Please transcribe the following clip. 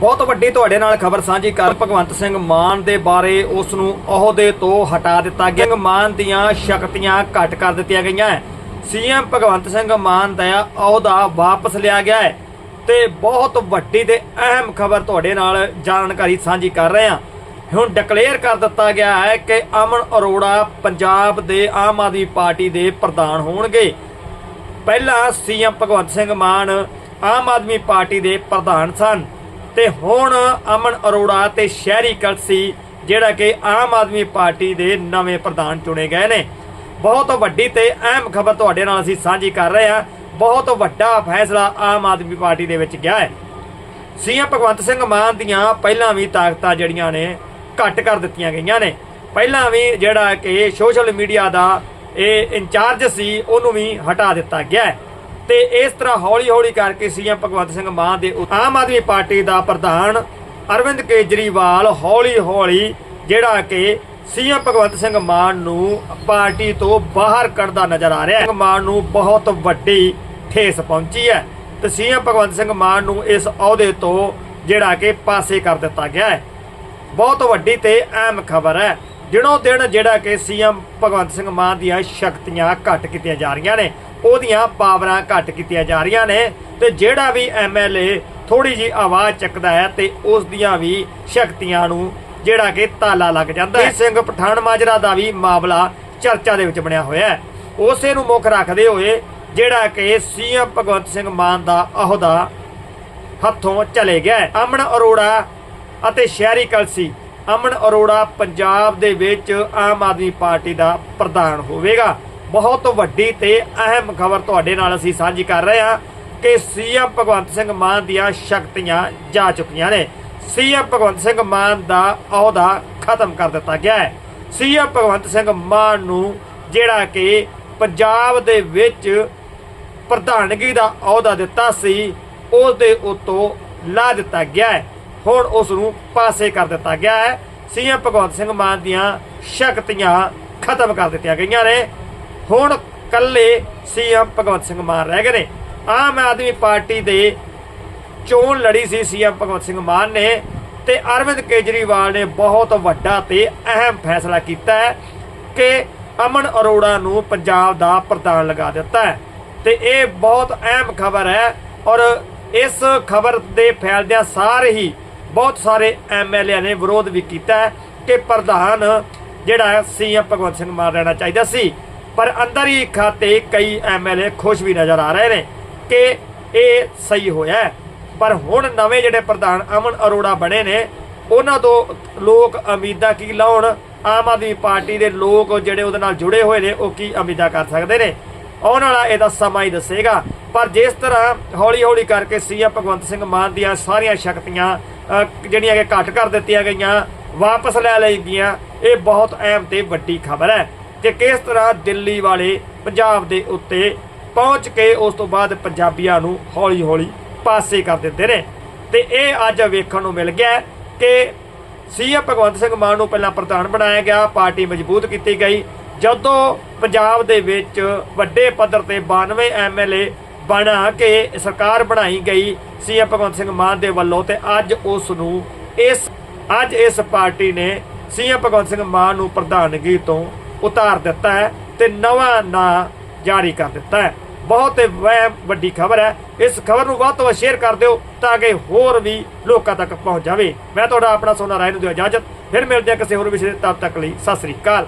ਬਹੁਤ ਵੱਡੀ ਤੁਹਾਡੇ ਨਾਲ ਖਬਰ ਸਾਂਝੀ ਕਰ ਭਗਵੰਤ ਸਿੰਘ ਮਾਨ ਦੇ ਬਾਰੇ, ਉਸ ਨੂੰ ਅਹੁਦੇ ਤੋਂ ਹਟਾ ਦਿੱਤਾ ਗਿਆ। ਮਾਨ ਦੀਆਂ ਸ਼ਕਤੀਆਂ ਘੱਟ ਕਰ ਦਿੱਤੀਆਂ ਗਈਆਂ। ਹੈ ਸੀਐਮ ਭਗਵੰਤ ਸਿੰਘ ਮਾਨ ਦਾ ਅਹੁਦਾ ਵਾਪਸ ਲਿਆ ਗਿਆ ਹੈ ਤੇ ਬਹੁਤ ਵੱਡੀ ਤੇ ਅਹਿਮ ਖਬਰ ਤੁਹਾਡੇ ਨਾਲ ਜਾਣਕਾਰੀ ਸਾਂਝੀ ਕਰ ਰਹੇ ਹਾਂ। ਹੁਣ ਡਿਕਲੇਅਰ ਕਰ ਦਿੱਤਾ ਗਿਆ ਹੈ ਕਿ ਅਮਨ ਅਰੋੜਾ ਪੰਜਾਬ ਦੇ ਆਮ ਆਦਮੀ ਪਾਰਟੀ ਦੇ ਪ੍ਰਧਾਨ ਹੋਣਗੇ। ਪਹਿਲਾਂ ਸੀਐਮ ਭਗਵੰਤ ਸਿੰਘ ਮਾਨ ਆਮ ਆਦਮੀ ਪਾਰਟੀ ਦੇ ਪ੍ਰਧਾਨ ਸਨ। ਤੇ ਹੁਣ ਅਮਨ ਅਰੋੜਾ ਤੇ ਸ਼ਹਿਰੀ ਕਲਸੀ ਜਿਹੜਾ ਕਿ ਆਮ ਆਦਮੀ ਪਾਰਟੀ ਦੇ ਨਵੇਂ ਪ੍ਰਧਾਨ ਚੁਣੇ ਗਏ ਨੇ। ਬਹੁਤ ਵੱਡੀ ਤੇ ਅਹਿਮ ਖਬਰ ਤੁਹਾਡੇ ਨਾਲ ਅਸੀਂ ਸਾਂਝੀ ਕਰ ਰਹੇ ਹਾਂ। ਬਹੁਤ ਵੱਡਾ ਫੈਸਲਾ ਆਮ ਆਦਮੀ ਪਾਰਟੀ ਦੇ ਵਿੱਚ ਗਿਆ ਹੈ। ਸੀਐਮ ਭਗਵੰਤ ਸਿੰਘ ਮਾਨ ਦੀਆਂ ਪਹਿਲਾਂ ਵੀ ਤਾਕਤਾਂ ਜਿਹੜੀਆਂ ਨੇ ਘੱਟ ਕਰ ਦਿੱਤੀਆਂ ਗਈਆਂ ਨੇ। ਪਹਿਲਾਂ ਵੀ ਜਿਹੜਾ ਕਿ ਸੋਸ਼ਲ ਮੀਡੀਆ ਦਾ ਇਹ ਇੰਚਾਰਜ ਸੀ, ਉਹਨੂੰ ਵੀ ਹਟਾ ਦਿੱਤਾ ਗਿਆ ਹੈ। ਤੇ ਇਸ ਤਰ੍ਹਾਂ ਹੌਲੀ-ਹੌਲੀ ਕਰਕੇ ਸੀਐਮ ਭਗਵੰਤ ਸਿੰਘ ਮਾਨ ਦੇ ਉ- ਆਮ ਆਦਮੀ ਪਾਰਟੀ ਦਾ ਪ੍ਰਧਾਨ ਅਰਵਿੰਦ ਕੇਜਰੀਵਾਲ ਹੌਲੀ-ਹੌਲੀ ਜਿਹੜਾ ਕਿ ਸੀਐਮ ਭਗਵੰਤ ਸਿੰਘ ਮਾਨ ਨੂੰ ਪਾਰਟੀ ਤੋਂ ਬਾਹਰ ਕੱਢਦਾ ਨਜ਼ਰ ਆ ਰਿਹਾ ਹੈ। ਮਾਨ ਨੂੰ ਬਹੁਤ ਵੱਡੀ ਠੇਸ ਪਹੁੰਚੀ ਹੈ ਤੇ ਸੀਐਮ ਭਗਵੰਤ ਸਿੰਘ ਮਾਨ ਨੂੰ ਇਸ ਅਹੁਦੇ ਤੋਂ ਜਿਹੜਾ ਕਿ ਪਾਸੇ ਕਰ ਦਿੱਤਾ ਗਿਆ ਹੈ। ਬਹੁਤ ਵੱਡੀ ਤੇ ਅਹਿਮ ਖਬਰ ਹੈ। ਦਿਨੋਂ ਦਿਨ ਜਿਹੜਾ ਕਿ ਸੀਐਮ ਭਗਵੰਤ ਸਿੰਘ ਮਾਨ ਦੀਆਂ ਸ਼ਕਤੀਆਂ ਘੱਟ ਕੀਤੀਆਂ ਜਾ ਰਹੀਆਂ ਨੇ। ਉਹਦੀਆਂ ਪਾਵਰਾਂ ਘੱਟ ਕੀਤੀਆਂ ਜਾ ਰਹੀਆਂ ਨੇ ਤੇ ਜਿਹੜਾ ਵੀ ਐਮਐਲਏ ਥੋੜੀ ਜੀ ਆਵਾਜ਼ ਚੱਕਦਾ ਹੈ ਤੇ ਉਸ ਦੀਆਂ ਵੀ ਸ਼ਕਤੀਆਂ ਨੂੰ ਜਿਹੜਾ ਕਿ ਤਾਲਾ ਲੱਗ ਜਾਂਦਾ ਹੈ। ਸਿੰਘ ਪਠਾਨ ਮਾਜਰਾ ਦਾ ਵੀ ਮਾਮਲਾ ਚਰਚਾ ਦੇ ਵਿੱਚ ਬਣਿਆ ਹੋਇਆ ਹੈ। ਉਸੇ ਨੂੰ ਮੁੱਖ ਰੱਖਦੇ ਹੋਏ ਜਿਹੜਾ ਕਿ ਸੀਐਮ ਭਗਵੰਤ ਸਿੰਘ ਮਾਨ ਦਾ ਅਹੁਦਾ ਹੱਥੋਂ ਚਲੇ ਗਿਆ ਅਮਨ ਅਰੋੜਾ ਅਤੇ ਸ਼ਹਿਰੀ ਕਲਸੀ, ਅਮਨ ਅਰੋੜਾ ਪੰਜਾਬ ਦੇ ਵਿੱਚ ਆਮ ਆਦਮੀ ਪਾਰਟੀ ਦਾ ਪ੍ਰਧਾਨ ਹੋਵੇਗਾ। ਬਹੁਤ ਵੱਡੀ ਤੇ ਅਹਿਮ ਖਬਰ ਤੁਹਾਡੇ ਨਾਲ ਅਸੀਂ ਸਾਂਝੀ ਕਰ ਰਹੇ ਹਾਂ ਕਿ ਸੀਐਮ ਭਗਵੰਤ ਸਿੰਘ ਮਾਨ ਦੀਆਂ ਸ਼ਕਤੀਆਂ ਜਾ ਚੁੱਕੀਆਂ ਨੇ। ਸੀਐਮ ਭਗਵੰਤ ਸਿੰਘ ਮਾਨ ਦਾ ਅਹੁਦਾ ਖਤਮ ਕਰ ਦਿੱਤਾ ਗਿਆ ਹੈ। ਸੀਐਮ ਭਗਵੰਤ ਸਿੰਘ ਮਾਨ ਨੂੰ ਜਿਹੜਾ ਕਿ ਪੰਜਾਬ ਦੇ ਵਿੱਚ ਪ੍ਰਧਾਨਗੀ ਦਾ ਅਹੁਦਾ ਦਿੱਤਾ ਸੀ ਉਸ ਦੇ ਉਤੋਂ ਲਾ ਦਿੱਤਾ ਗਿਆ ਹੈ। ਹੁਣ ਉਸ ਨੂੰ ਪਾਸੇ ਕਰ ਦਿੱਤਾ ਗਿਆ ਹੈ। ਸੀਐਮ ਭਗਵੰਤ ਸਿੰਘ ਮਾਨ ਦੀਆਂ ਸ਼ਕਤੀਆਂ ਖਤਮ ਕਰ ਦਿੱਤੀਆਂ ਗਈਆਂ ਨੇ। ਹੁਣ ਕੱਲੇ ਸੀਐਮ ਭਗਵੰਤ ਸਿੰਘ ਮਾਨ ਰਹਿ ਗਏ ਨੇ। ਆਮ ਆਦਮੀ ਪਾਰਟੀ ਦੇ ਚੋਣ ਲੜੀ ਸੀ ਸੀਐਮ ਭਗਵੰਤ ਸਿੰਘ ਮਾਨ ਨੇ ਤੇ ਅਰਵਿੰਦ ਕੇਜਰੀਵਾਲ ਨੇ ਬਹੁਤ ਵੱਡਾ ਤੇ ਅਹਿਮ ਫੈਸਲਾ ਕੀਤਾ ਹੈ ਕਿ ਅਮਨ ਅਰੋੜਾ ਨੂੰ ਪੰਜਾਬ ਦਾ ਪ੍ਰਧਾਨ ਲਗਾ ਦਿੱਤਾ ਹੈ। ਤੇ ਇਹ ਬਹੁਤ ਅਹਿਮ ਖਬਰ ਹੈ ਔਰ ਇਸ ਖਬਰ ਦੇ ਫੈਲਦਿਆਂ ਸਾਰੇ ਹੀ ਬਹੁਤ ਸਾਰੇ ਐਮਐਲਏ ਨੇ ਵਿਰੋਧ ਵੀ ਕੀਤਾ ਕਿ ਪ੍ਰਧਾਨ ਜਿਹੜਾ ਸੀਐਮ ਭਗਵੰਤ ਸਿੰਘ ਮਾਨ ਰਹਿਣਾ ਚਾਹੀਦਾ ਸੀ। ਪਰ ਅੰਦਰ ਹੀ ਖਾਤੇ ਕਈ ਐਮਐਲਏ ਖੁਸ਼ ਵੀ ਨਜ਼ਰ ਆ ਰਹੇ ਨੇ ਕਿ ਇਹ ਸਹੀ ਹੋਇਆ ਪਰ ਹੁਣ ਨਵੇਂ ਜਿਹੜੇ ਪ੍ਰਧਾਨ ਅਮਨ ਅਰੋੜਾ ਬਣੇ ਨੇ, ਉਹਨਾਂ ਤੋਂ ਲੋਕ ਉਮੀਦਾਂ ਕੀ ਲਾਉਣ? ਆਮ ਆਦਮੀ ਪਾਰਟੀ ਦੇ ਲੋਕ ਜਿਹੜੇ ਉਹਦੇ ਨਾਲ ਜੁੜੇ ਹੋਏ ਨੇ, ਉਹ ਕੀ ਉਮੀਦਾਂ ਕਰ ਸਕਦੇ ਨੇ? ਆਉਣ ਵਾਲਾ ਇਹਦਾ ਸਮਾਂ ਹੀ ਦੱਸੇਗਾ। ਪਰ ਜਿਸ ਤਰ੍ਹਾਂ ਹੌਲੀ ਹੌਲੀ ਕਰਕੇ ਸੀਐਮ ਭਗਵੰਤ ਸਿੰਘ ਮਾਨ ਦੀਆਂ ਸਾਰੀਆਂ ਸ਼ਕਤੀਆਂ ਜਿਹੜੀਆਂ ਕਿ ਘੱਟ ਕਰ ਦਿੱਤੀਆਂ ਗਈਆਂ, ਵਾਪਸ ਲੈ ਲਈ ਗਈਆਂ, ਇਹ ਬਹੁਤ ਅਹਿਮ ਤੇ ਵੱਡੀ ਖਬਰ ਹੈ। ਕਿ ਕਿਸ ਤਰ੍ਹਾਂ ਦਿੱਲੀ ਵਾਲੇ ਪੰਜਾਬ ਦੇ ਉੱਤੇ ਪਹੁੰਚ ਕੇ ਉਸ ਤੋਂ ਬਾਅਦ ਪੰਜਾਬੀਆਂ ਨੂੰ ਹੌਲੀ ਹੌਲੀ ਪਾਸੇ ਕਰ ਦਿੰਦੇ ਨੇ। ਤੇ ਇਹ ਅੱਜ ਵੇਖਣ ਨੂੰ ਮਿਲ ਗਿਆ ਹੈ ਕਿ ਸੀਐਮ ਭਗਵੰਤ ਸਿੰਘ ਮਾਨ ਨੂੰ ਪਹਿਲਾਂ ਪ੍ਰਧਾਨ ਬਣਾਇਆ ਗਿਆ, ਪਾਰਟੀ ਮਜ਼ਬੂਤ ਕੀਤੀ ਗਈ। ਜਦੋਂ ਪੰਜਾਬ ਦੇ ਵਿੱਚ ਵੱਡੇ ਪੱਧਰ ਤੇ 92 ਐਮਐਲਏ ਬਣਾ ਕੇ ਸਰਕਾਰ ਬਣਾਈ ਗਈ ਸੀਐਮ ਭਗਵੰਤ ਸਿੰਘ ਮਾਨ ਦੇ ਵੱਲੋਂ, ਤੇ ਅੱਜ ਉਸ ਨੂੰ ਇਸ ਅੱਜ ਇਸ ਪਾਰਟੀ ਨੇ ਸੀਐਮ ਭਗਵੰਤ ਸਿੰਘ ਮਾਨ ਨੂੰ ਪ੍ਰਧਾਨਗੀ ਤੋਂ ਉਤਾਰ ਦਿੱਤਾ ਹੈ ਤੇ ਨਵਾਂ ਨਾਂ ਜਾਰੀ ਕਰ ਦਿੱਤਾ ਹੈ। ਬਹੁਤ ਵੱਡੀ ਖਬਰ ਹੈ। ਇਸ ਖਬਰ ਨੂੰ ਵੱਧ ਤੋਂ ਵੱਧ ਸ਼ੇਅਰ ਕਰ ਦਿਓ ਤਾਂ ਕਿ ਹੋਰ ਵੀ ਲੋਕਾਂ ਤੱਕ ਪਹੁੰਚ ਜਾਵੇ। ਮੈਂ ਤੁਹਾਡਾ ਆਪਣਾ ਸੋਨਾ ਰਾਏ ਨੂੰ ਦਿਓ ਇਜਾਜ਼ਤ। ਫਿਰ ਮਿਲਦੇ ਹਾਂ ਕਿਸੇ ਹੋਰ ਵਿਸ਼ੇ ਤਦ ਤੱਕ ਲਈ ਸਤਿ ਸ੍ਰੀ ਅਕਾਲ।